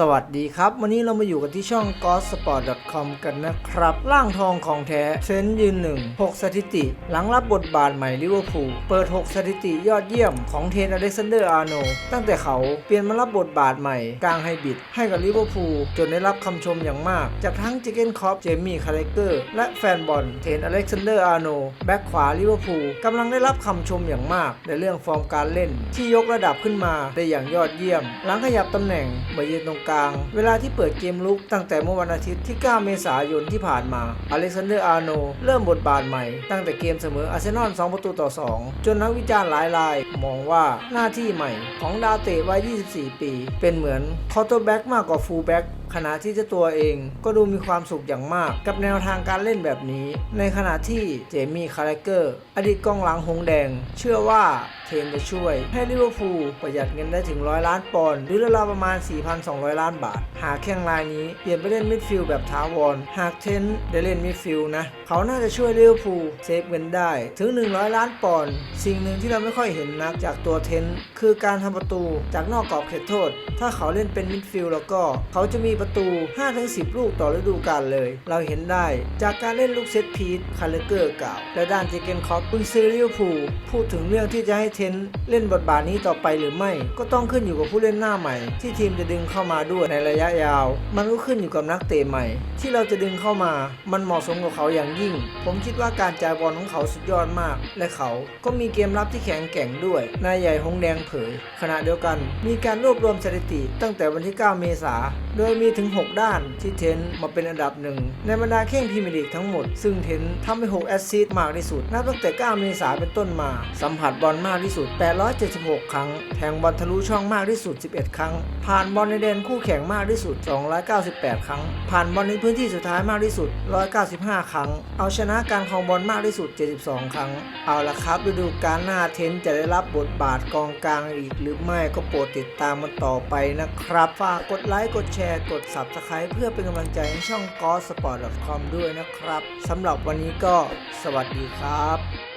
สวัสดีครับ วันนี้เรามาอยู่กันที่ช่อง g o s p o r t c o m กันนะครับ ร่างทองของแท้เทรนยืนหนึ่ง6สถิติ หลังรับบทบาทใหม่ลิเวอร์พูลเปิด 6 สถิติยอดเยี่ยมของเทรนอเล็กซานเดอร์อาร์โนตั้งแต่เขาเปลี่ยนมารับบทบาทใหม่กลางไฮบิดให้กับลิเวอร์พูลจนได้รับคำชมอย่างมาก จากทั้งจิเกนคอปเจมี่คาร์เลเกอร์และแฟนบอลเทรนอเล็กซานเดอร์อาร์โนแบ็คขวาลิเวอร์พูลกำลังได้รับคำชมอย่างมาก ในเรื่องฟอร์มการเล่น ที่ยกระดับขึ้นมาได้อย่างยอดเยี่ยม หลังขยับตำแหน่งมายืนตรงกลาง เวลาที่เปิดเกมลุกตั้งแต่เมื่อวันอาทิตย์ที่ 9 เมษายนที่ผ่านมา อเล็กซานเดอร์ อาร์โน เริ่มบทบาทใหม่ ตั้งแต่เกมเสมออาร์เซนอล 2 ประตูต่อ 2 จนนักวิจารณ์หลายราย มองว่าหน้าที่ใหม่ของดาวเตะวัย 24 ปี เป็นเหมือนคอร์เตอร์แบ็กมากกว่าฟูลแบ็กขณะที่เจ้าตัวเองก็ดูมีความสุขอย่างมากกับแนวทางการเล่นแบบนี้ ในขณะที่เจมี่คาร์เลเกอร์ อดีตกองหลังหงแดง เชื่อว่าเทนจะช่วยให้ลิเวอร์พูลประหยัดเงินได้ถึงร้อยล้านปอนด์หรือราวๆประมาณ 4,200 ล้านบาท หากแข้งรายนี้เปลี่ยนไปเล่นมิดฟิลด์แบบถาวรหากเทนได้เล่นมิดฟิลด์นะ เขาน่าจะช่วยลิเวอร์พูลเซฟเงินได้ถึง 100 ล้านปอนด์สิ่งหนึ่งที่เราไม่ค่อยเห็นนักจากตัวเทนคือการทำประตูจากนอกกรอบเขตโทษ ถ้าเขาเล่นเป็นมิดฟิลด์แล้วก็เขาจะมีประตู 5-10 ลูกต่อฤดูกาลเลย เราเห็นได้จากการเล่นลูกเซตพีทคาร์เลเกอร์กล่าวและด้านเจเกนคอปปุนซือลิเวอร์พูลพูดถึงเรื่องที่จะให้เทนเล่นบทบาทนี้ต่อไปหรือไม่ ก็ต้องขึ้นอยู่กับผู้เล่นหน้าใหม่ ที่ทีมจะดึงเข้ามาด้วยในระยะยาว มันก็ขึ้นอยู่กับนักเตะใหม่ ที่เราจะดึงเข้ามา มันเหมาะสมกับเขาอย่างยิ่ง ผมคิดว่าการจ่ายบอลของเขาสุดยอดมาก และเขาก็มีเกมรับที่แข็งแกร่งด้วยนายใหญ่หงแดงเผย ขณะเดียวกัน มีการรวบรวมสถิติ ตั้งแต่วันที่ 9 เมษาโดยมีถึง 6 ด้านที่เทนมาเป็นอันดับหนึ่งในบรรดาแข่งพรีเมียร์ลีกทั้งหมด ซึ่งเทนทำไป 6 แอสซิสต์มากที่สุด นับตั้งแต่ 9 เมษายนเป็นต้นมา สัมผัสบอลมากที่สุด 876 ครั้ง แทงบอลทะลุช่องมากที่สุด 11 ครั้ง ผ่านบอลในแดนคู่แข่งมากที่สุด 298 ครั้ง ผ่านบอลในพื้นที่สุดท้ายมากที่สุด 195 ครั้ง เอาชนะการครองบอลมากที่สุด 72 ครั้ง เอาละครับฤดูกาลหน้าเทนจะได้รับบทบาทกองกลางอีกหรือไม่ก็โปรดติดตามมันต่อไปนะครับ ฝากกดไลค์ กดแชร์ กด Subscribe เพื่อเป็นกำลังใจให้ช่อง g o s p o r t c o m ด้วยนะครับสำหรับวันนี้ก็สวัสดีครับ